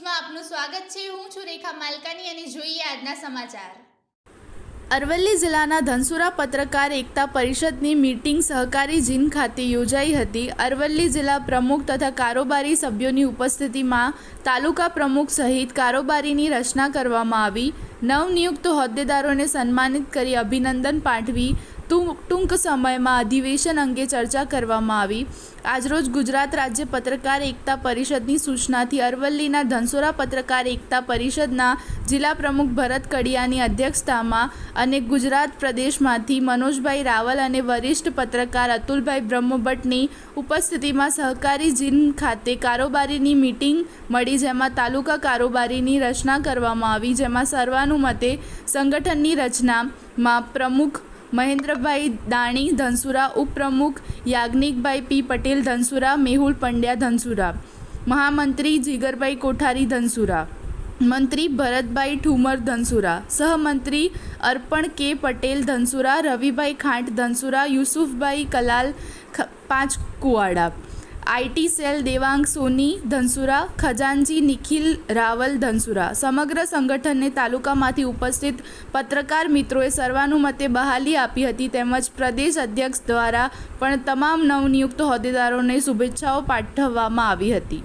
સ્વાગત છે. હું છું રેખા માલકાની અને જોઈએ આજના સમાચાર. અરવલ્લી જિલ્લાના ધનસુરા પત્રકાર એકતા પરિષદની મીટિંગ સહકારી જીન ખાતે યોજાઈ હતી. અરવલ્લી જિલ્લા પ્રમુખ તથા કારોબારી સભ્યોની ઉપસ્થિતિમાં તાલુકા પ્રમુખ સહિત કારોબારીની રચના કરવામાં આવી. નવનિયુક્ત હોદ્દેદારોને સન્માનિત કરી અભિનંદન પાઠવી ટૂંક ટૂંક સમયમાં અધિવેશન અંગે ચર્ચા કરવામાં આવી. આજરોજ ગુજરાત રાજ્ય પત્રકાર એકતા પરિષદની સૂચનાથી અરવલ્લીના ધનસોરા પત્રકાર એકતા પરિષદના જિલ્લા પ્રમુખ ભરત કડિયાની અધ્યક્ષતામાં અને ગુજરાત પ્રદેશમાંથી મનોજભાઈ રાવલ અને વરિષ્ઠ પત્રકાર અતુલભાઈ બ્રહ્મભટ્ટની ઉપસ્થિતિમાં સહકારી જીન ખાતે કારોબારીની મીટિંગ મળી, જેમાં તાલુકા કારોબારીની રચના કરવામાં આવી, જેમાં સર્વાનુમતે સંગઠનની રચનામાં પ્રમુખ મહેન્દ્રભાઈ દાણી ધનસુરા ઉપપ્રમુખ, યાજ્ઞિકભાઈ પી પટેલ ધનસુરા, મેહુલ પંડ્યા ધનસુરા, મહામંત્રી જીગરભાઈ કોઠારી ધનસુરા, મંત્રી ભરતભાઈ ઠુમર ધનસુરા, સહમંત્રી અર્પણ કે પટેલ ધનસુરા, રવિભાઈ ખાંટ ધનસુરા, યુસુફભાઈ કલાલ પાંચ કુવાડા આઈટી સેલ, દેવાંગ સોની ધનસુરા, ખજાનજી નિખિલ, રાવલ ધનસુરા. સમગ્ર સંગઠનને તાલુકામાંથી ઉપસ્થિત પત્રકાર મિત્રોએ સર્વાનુમતે બહાલી આપી હતી તેમજ પ્રદેશ અધ્યક્ષ દ્વારા પણ તમામ નવનિયુક્ત હોદ્દેદારોને શુભેચ્છાઓ પાઠવવામાં આવી હતી.